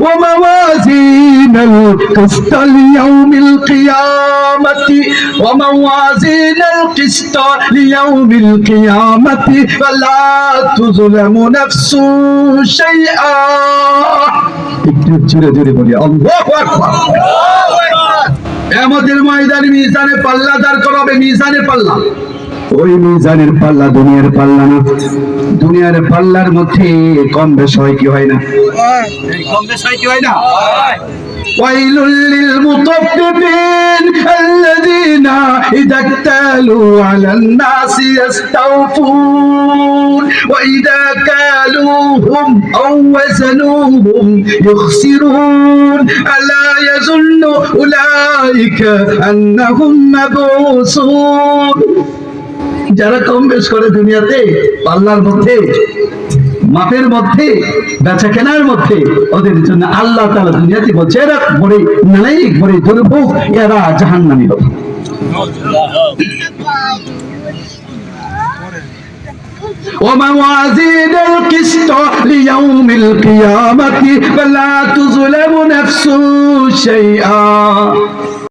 وموازين القسط ليوم القيامة وموازين القسط ليوم القيامة فلا تظلم نفس شيئا একটু জোরে জোরে বলি আল্লাহু আকবার আমাদের ময়দানে মিজানে পাল্লা দাঁড় করাবে মিজানে পাল্লা ওই মিজানের পাল্লা দুনিয়ার পাল্লা না দুনিয়ার পাল্লার মধ্যে কম বেশ হয় কি হয় না কম বেশ হয় কি হয় না ويل للمطففين الذين إذا اكتالوا على الناس يستوفون وإذا كالوهم أو وزنوهم يخسرون ألا يظن أولئك أنهم مبعوثون যারা কম বেশ করে দুনিয়াতে পাল্লার মধ্যে মাপের মধ্যে বেচা কেনার মধ্যে ওদের জন্য আল্লাহ তালা দুনিয়াতে বলছে এরা বড়ে নালাইক বড়ে দুর্ভোগ এরা জাহান নামি হবে وموازين القسط ليوم القيامة فلا تظلم نفس شيئا